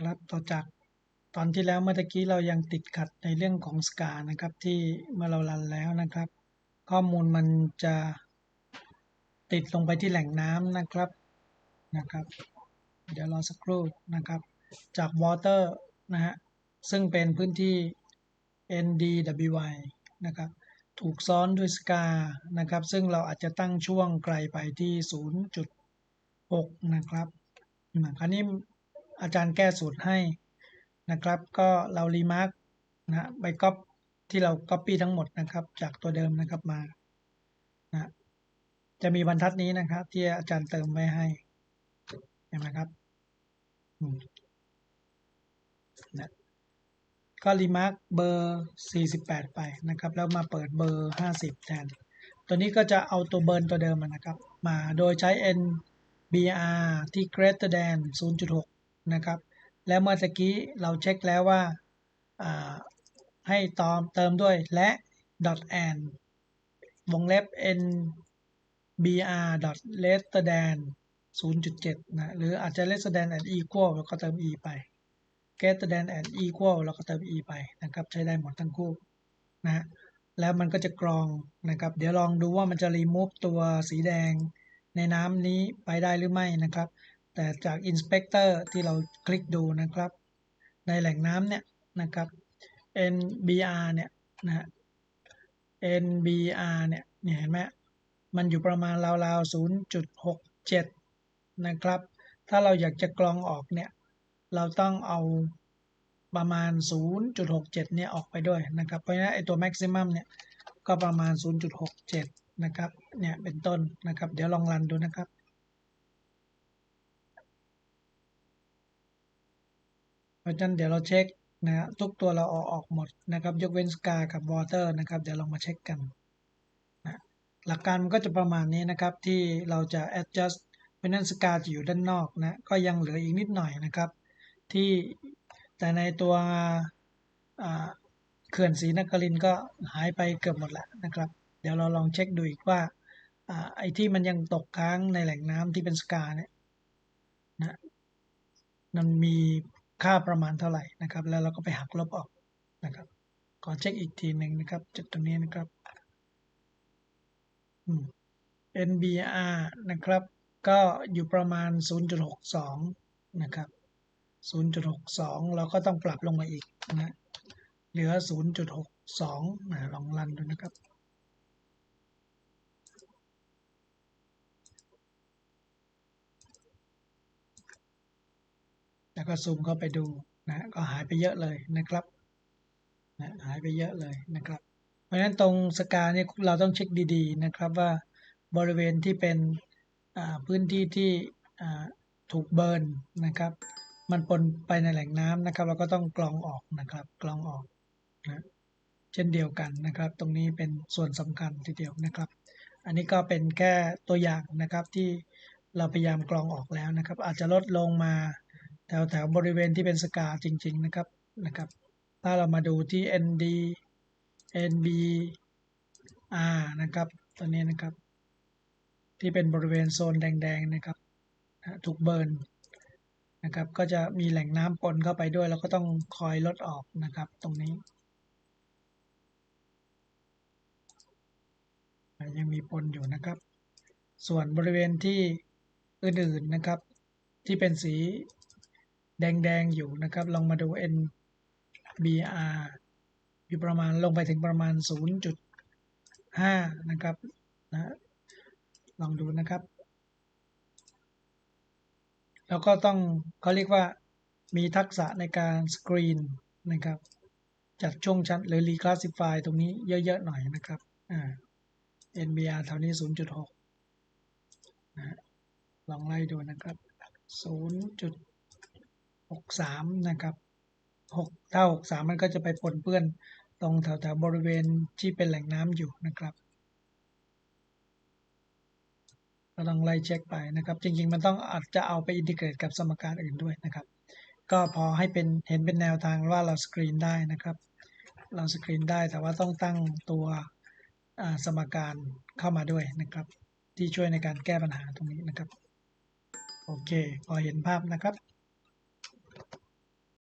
ครับต่อจากตอนที่แล้วเมื่อกี้เรายังติดขัดในเรื่องของสกานะครับ ที่เมื่อเรารันแล้วนะครับ ข้อมูลมันจะติดลงไปที่แหล่งน้ำนะครับนะครับ เดี๋ยวรอสักครู่นะครับ จาก water นะฮะซึ่งเป็นพื้นที่ NDWI นะครับถูกซ้อนด้วยสกานะครับ ซึ่งเราอาจจะตั้งช่วงไกลไปที่ 0.6 นะครับคราวนี้ อาจารย์แก้สูตรให้นะครับ ก็เรารีมาร์กนะไปก๊อปที่เราก๊อปปี้ทั้งหมดนะครับ จากตัวเดิมนะครับมานะจะมีบรรทัดนี้นะครับ ที่อาจารย์เติมไว้ให้เห็นไหมครับนะก็รีมาร์กเบอร์ 48 ไปนะครับ แล้วมาเปิดเบอร์ 50 แทน ตัวนี้ก็จะเอาตัวเบิร์นตัวเดิมนะครับ มาโดยใช้ n br ที่ greater than 0.6 นะครับ แล้วเมื่อกี้เราเช็คแล้วว่าให้ตอมเติมด้วยและ dot and วงเล็บ n br dot lesser than 0.7 นะ หรืออาจจะ lesser than and equal แล้วก็เติม e ไป greater than and equal แล้วก็เติม e ไปนะครับ ใช้ได้หมดทั้งคู่นะแล้วมันก็จะกรองนะครับ เดี๋ยวลองดูว่ามันจะ remove ตัวสีแดงในน้ำนี้ไปได้หรือไม่นะครับ แต่จาก inspector ที่เราคลิกดูนะครับ ในแหล่งน้ำเนี่ยนะครับ NBR เนี่ยนะ NBR เนี่ยเนี่ยเห็นไหมมันอยู่ประมาณราวๆ 0.67 นะครับ ถ้าเราอยากจะกรองออกเนี่ย เราต้องเอาประมาณ 0.67 เนี่ยออกไปด้วยนะครับ เพราะฉะนั้นไอตัว maximum เนี่ยก็ประมาณ 0.67 นะครับ เนี่ยเป็นต้นนะครับ เดี๋ยวลองรันดูนะครับ เพ ราะฉะนั้นเดี๋ยวเราเช็คนะทุกตัวเราเอาออกหมดนะครับ ยกเว้นสกากับวอเตอร์นะครับ เดี๋ยวลองมาเช็คกันนะหลักการมันก็จะประมาณนี้นะครับ ที่เราจะ adjust เพราะนั้นสกาจะอยู่ด้านนอกนะก็ยังเหลืออีกนิดหน่อยนะครับ ที่แต่ในตัวเขื่อนศรีนครินก็หายไปเกือบหมดแล้วนะครับ เดี๋ยวเราลองเช็คดูอีกว่าไอ้ที่มันยังตกค้างในแหล่งน้ำที่เป็นสกาเนี่ยนะมันมี ค่าประมาณเท่าไหร่นะครับ แล้วเราก็ไปหักลบออกนะครับ ขอเช็คอีกทีหนึ่งนะครับจุดตรงนี้นะครับ NBR นะครับ ก็อยู่ประมาณ 0.62 นะครับ 0.62 เราก็ต้องปรับลงมาอีกนะ เหลือ 0.62นะลองรันดูนะครับ แล้วก็ซูมเข้าไปดูนะก็หายไปเยอะเลยนะครับนะหายไปเยอะเลยนะครับ เพราะฉะนั้นตรงสกาเนี่ยเราต้องเช็คดีๆนะครับว่าบริเวณที่เป็นพื้นที่ที่ถูกเบิร์นนะครับ มันปนไปในแหล่งน้ำนะครับ เราก็ต้องกรองออกนะครับกรองออกนะเช่นเดียวกันนะครับ ตรงนี้เป็นส่วนสำคัญทีเดียวนะครับ อันนี้ก็เป็นแค่ตัวอย่างนะครับที่เราพยายามกรองออกแล้วนะครับ อาจจะลดลงมา แถวแถวบริเวณที่เป็นสกาจริง ๆ นะครับนะครับ ถ้าเรามาดูที่ ND NB R นะครับตัวนี้นะครับ ที่เป็นบริเวณโซนแดง ๆ นะครับถูกเบิร์นนะครับ ก็จะมีแหล่งน้ำปนเข้าไปด้วย แล้วก็ต้องคอยลดออกนะครับ ตรงนี้ ยังมีปนอยู่นะครับ ส่วนบริเวณที่อื่นๆนะครับ ที่เป็นสี แดงๆ อยู่นะครับ ลองมาดู NBR อยู่ประมาณลงไปถึงประมาณ 0.5 นะครับนะลองดูนะครับ แล้วก็ต้องเขาเรียกว่ามีทักษะในการสกรีนนะครับ จัดช่วงชั้นหรือรีคลาสสิฟายตรงนี้เยอะ ๆ หน่อยนะครับอ่า NBR เท่านี้ 0.6นะลองไล่ดูนะครับ 0.6 63 นะครับ6ถ้า 63 มันก็จะไปผลเปื้อนตรงแถวๆบริเวณที่เป็นแหล่งน้ำอยู่นะครับเราลองไล่เช็คไปนะครับ จริง ๆ มันต้องอาจจะเอาไปอินทิเกรตกับสมการอื่นด้วยนะครับ ก็พอให้เป็นเห็นเป็นแนวทางว่าเราสกรีนได้นะครับ เราสกรีนได้แต่ว่าต้องตั้งตัวสมการเข้ามาด้วยนะครับ ที่ช่วยในการแก้ปัญหาตรงนี้นะครับ โอเค พอเห็นภาพนะครับ